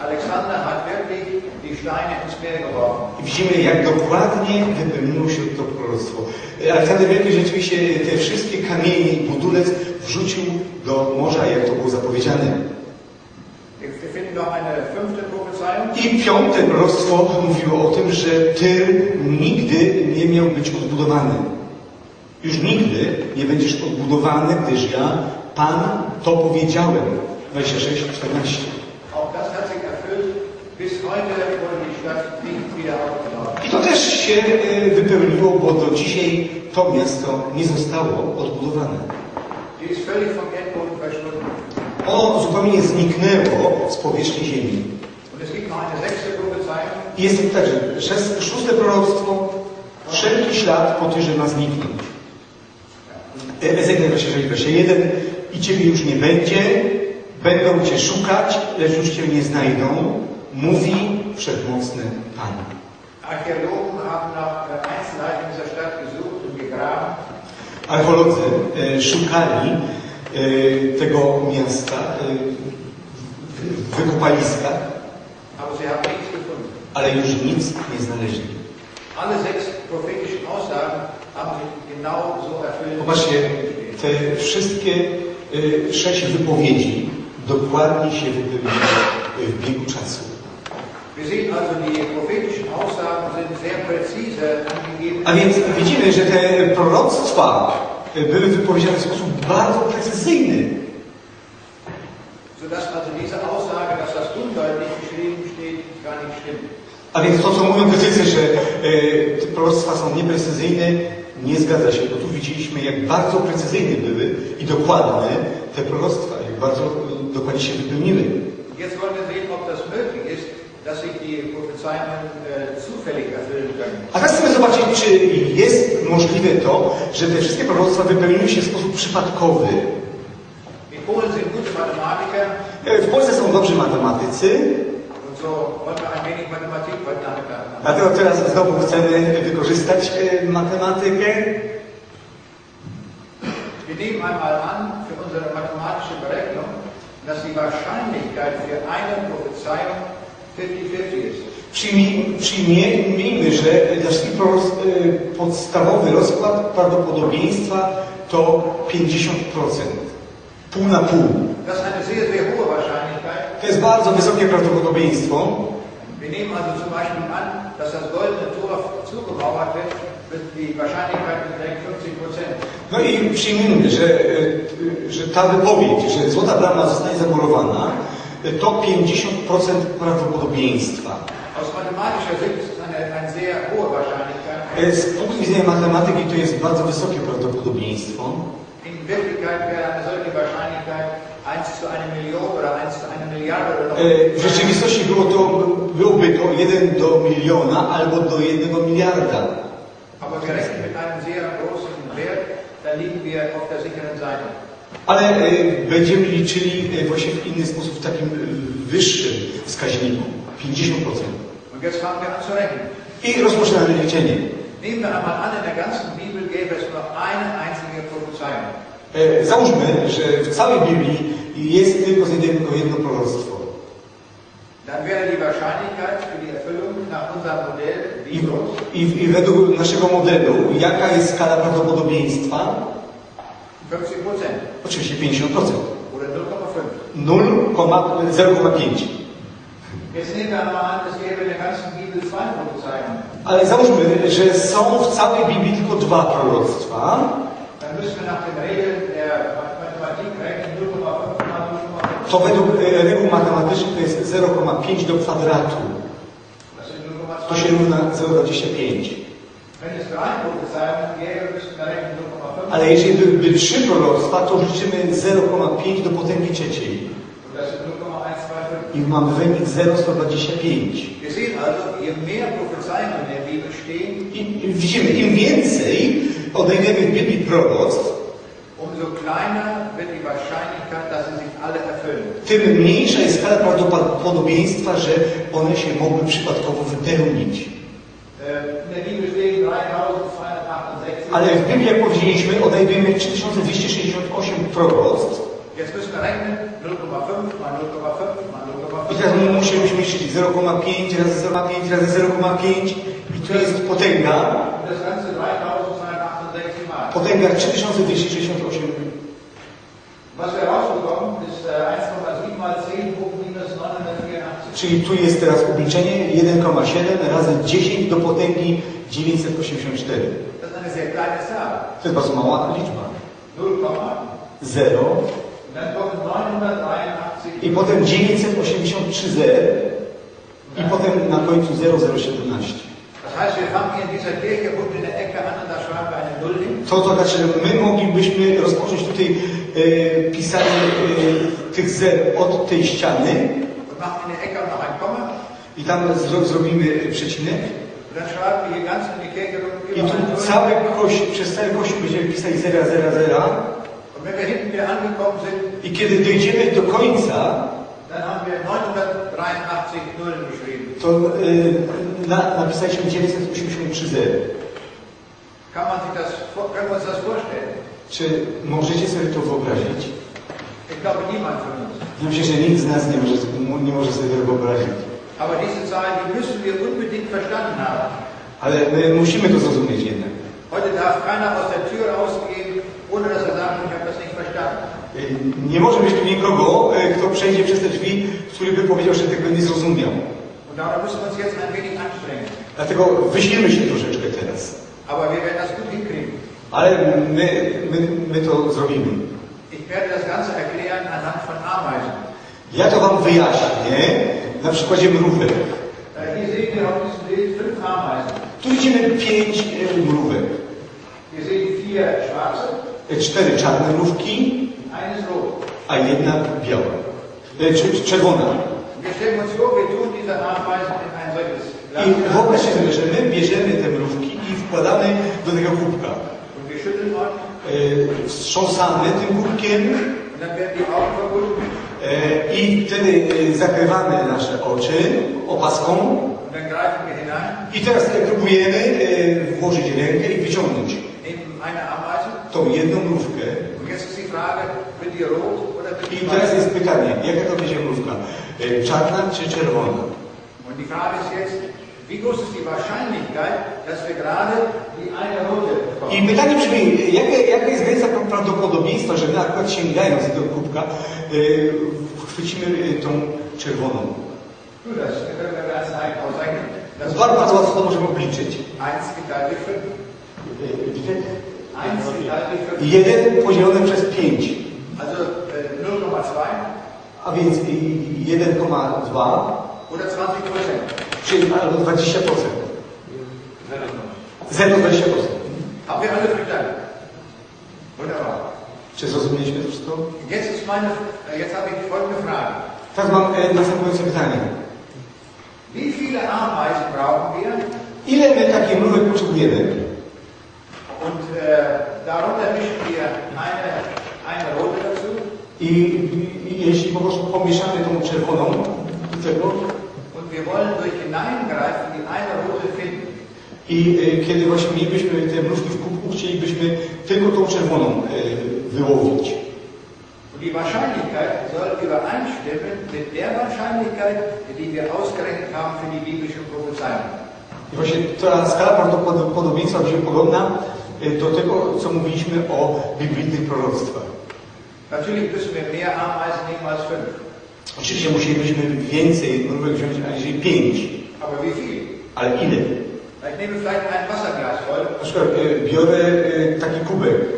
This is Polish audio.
Alexander hat wirklich die Steine ins Meer geworfen. Widzimy, jak dokładnie wypełniło się to proroctwo. Aleksander Wielki rzeczywiście te wszystkie kamienie i budulec wrzucił do morza, jak to było zapowiedziane. I piąte proroctwo mówiło o tym, że Tyr nigdy nie miał być odbudowany. Już nigdy nie będziesz odbudowany, gdyż ja, Pan, to powiedziałem. 26, 14. Auch das hat sich erfüllt. Bis heute wurde die Stadt nicht wieder aufgebaut. I to też się e, wypełniło, bo do dzisiaj to miasto nie zostało odbudowane. Ono zupełnie zniknęło z powierzchni ziemi. I jest także szóste proroctwo, wszelki ślad po tyrze ma zniknąć. E, Ezekiel 26, versie 1. I Ciebie już nie będzie, będą Cię szukać, lecz już Cię nie znajdą, mówi Wszechmocny Pan. Archeolodzy e, szukali e, tego miasta e, w- w wykopaliskach, Aber sie haben nichts gefunden. ale już nic nie znaleźli. Alle sechs prophetischen Aussagen haben sich genau so erfüllt. Popatrzcie, te wszystkie y, sześć wypowiedzi dokładnie się wypełniły w biegu czasu. Wir sehen also, die prophetischen Aussagen sind sehr präzise angegeben. A więc widzimy, że te proroctwa y, były wypowiedziane w sposób bardzo precyzyjny. sodass also diese Aussage, dass das undeutlich geschrieben steht, gar nicht stimmt. A więc to, co mówią krytycy, że te proroctwa są nieprecyzyjne, nie zgadza się, bo tu widzieliśmy, jak bardzo precyzyjne były i dokładne te proroctwa, jak bardzo y, dokładnie się wypełniły. Jetzt wollen wir sehen, ob das möglich ist, dass sich die Prophezeiungen äh, zufällig erfüllen können. A teraz chcemy zobaczyć, czy jest możliwe to, że te wszystkie proroctwa wypełniły się w sposób przypadkowy. E, W Polsce są dobrzy matematycy, dlatego teraz znowu chcemy wykorzystać e, matematykę. Wir nehmen einmal an für unsere mathematische Berechnung, dass die Wahrscheinlichkeit für eine Prophezeiung 50-50 ist. Przyjmij- Przyjmijmy, że e, podstawowy rozkład prawdopodobieństwa to 50%. Pół na pół. Wahrscheinlichkeit. To jest bardzo wysokie prawdopodobieństwo. Wir nehmen also zum Beispiel an, dass das goldene Tor zugemauert wird, wird die Wahrscheinlichkeit beträgt 50 Prozent. No i przyjmijmy, że, e, że ta wypowiedź, że złota brama zostanie zamurowana, to 50% prawdopodobieństwa. Z punktu widzenia matematyki to jest bardzo wysokie prawdopodobieństwo. In Wirklichkeit wäre eine solche Wahrscheinlichkeit 1 zu 1 Million oder 1 zu 1 Milliarde oder noch E, W rzeczywistości było to, byłoby to 1 do miliona albo do 1 miliarda. Aber wir rechnen mit einem sehr großen Wert, dann liegen wir auf der sicheren Seite. Ale e, będziemy liczyli e, właśnie w inny sposób, w takim e, wyższym wskaźniku, 50%. Und jetzt fangen wir an zu rechnen. I rozpoczynamy liczenie. Nehmen wir einmal an, in der ganzen Bibel gäbe es nur eine einzige Prophezeiung. Załóżmy, że w całej Biblii jest tylko tylko jedno proroctwo. I, i, I według naszego modelu, jaka jest skala prawdopodobieństwa? 50 Prozent Oczywiście 50%. oder 0,5. 0,5. Jetzt nehmen wir einmal an, es gäbe in der ganzen Bibel zwei Prophezeiungen. Ale załóżmy, że są w całej Biblii tylko dwa proroctwa, 0,5 mal 0,5. to według e, reguł matematycznych to jest 0,5 do kwadratu. Sind To się 0,2. równa 0,25. Wenn es drei Prophezeiungen gäbe, müssten wir rechnen 0,5. Ale jeżeli byłyby trzy proroctwa, to liczymy 0,5 do potęgi trzeciej. Und das sind 0,125. I mamy wynik 0,125. Wir sehen also, je mehr Prophezeiungen in der Bibel stehen, I i widzimy, im więcej odnajdziemy w Biblii proroctw, tym mniejsza jest skala prawdopodobieństwa, że one się mogły przypadkowo wypełnić. Äh, In der Bibel stehen 3268. Ale w Biblii, jak powiedzieliśmy, odnajdujemy 3268 proroctw. Jetzt müssen wir rechnen, 0,5 mal 0,5 mal I teraz musielibyśmy liczyć 0,5 razy 0,5 razy 0,5 i tu jest potęga, Und das Ganze 3268 Mal. potęga 3268. Was wir rausbekommen, ist äh, 1,7 mal 10 hoch minus 984. Czyli tu jest teraz obliczenie 1,7 razy 10 do potęgi 984. Jest bardzo mała liczba. 0, 0 und dann kommen 983. i potem 983 zer i potem na końcu 0017. Das heißt, wir fangen hier in dieser Kirche unten in der Ecke an und da schreiben wir eine Null hin. To to znaczy, że my moglibyśmy rozpocząć tutaj e, pisanie e, tych zer od tej ściany i tam zro, zrobimy przecinek Rum i eine tu cały kościół, przez cały kościół będziemy pisać 0, 0, 0 Und wenn wir hinten hier angekommen sind, i kiedy dojdziemy do końca, dann haben wir 983 Nullen geschrieben. to e, na, napisaliśmy 983 zer. Kann man sich das, vor- können wir uns das vorstellen? Czy możecie sobie to wyobrazić? Ja myślę, że nikt z nas nie może, nie może sobie tego wyobrazić. Aber diese Zahlen, die müssen wir unbedingt verstanden haben. Ale my musimy to zrozumieć jednak. Heute darf keiner aus der Tür rausgehen, ohne dass sagt, ich habe das nicht verstanden. Nie może być tu nikogo, e, kto przejdzie przez te drzwi, który by powiedział, że tego nie zrozumiał. Dlatego wyślimy się troszeczkę teraz. Aber wir werden das gut hinkriegen. Ale my, my, my to zrobimy. Ja to wam wyjaśnię na przykładzie mrówek. Ameisen. Tu widzimy pięć e, mrówek. E, Cztery czarne mrówki, a jedna biała. E, Czy, czerwona. I Glas wyobraźcie sobie, że my bierzemy te mrówki i wkładamy do tego kubka. Wstrząsamy tym kubkiem e, i wtedy e, zakrywamy nasze oczy opaską i teraz e, próbujemy włożyć rękę i wyciągnąć tą jedną mrówkę. I teraz jest pytanie, jaka to będzie mrówka? Czarna czy czerwona? Und die Frage ist jetzt, wie groß ist die Wahrscheinlichkeit, dass wir gerade I pytanie brzmi, jaka, jaka jest granica prawdopodobieństwa, że my akurat sięgając do kubka e, chwycimy e, tą czerwoną? Bardzo, bardzo łatwo to możemy obliczyć. 1 geteilt durch 5. Widzę? 1 geteilt durch 5. Jeden podzielone przez 5, Also 0,2 a więc i- 1,2, oder 20 Czyli albo 20%. 0,20%. Haben wir alle? Wunderbar. Czy zrozumieliśmy to wszystko? Jetzt ist meine, jetzt habe ich folgende Frage. Teraz mam e, następujące pytanie. Wie viele Ameisen brauchen wir? Ile my takich mrówek potrzebujemy? Und äh, darunter mischen wir eine, eine rote dazu I, i jeśli po prostu pomieszamy tą czerwoną do tego und wir wollen durch Hineingreifen die eine rote finden. I e, kiedy właśnie mielibyśmy te mrówki w kubku, chcielibyśmy tylko tą czerwoną e, wyłowić. Die Wahrscheinlichkeit soll übereinstimmen mit der Wahrscheinlichkeit, die wir ausgerechnet haben für die biblische Prophezeiung. I właśnie ta skala prawdopodobieństwa będzie podobna e, do tego, co mówiliśmy o biblijnych proroctwach. Natürlich müssen wir mehr nehmen als fünf. Oczywiście musielibyśmy więcej mrówek wziąć aniżeli pięć, Aber wie viel? ale ile? Ich nehme vielleicht ein Wasserglas voll, Na przykład e, biorę e, taki kubek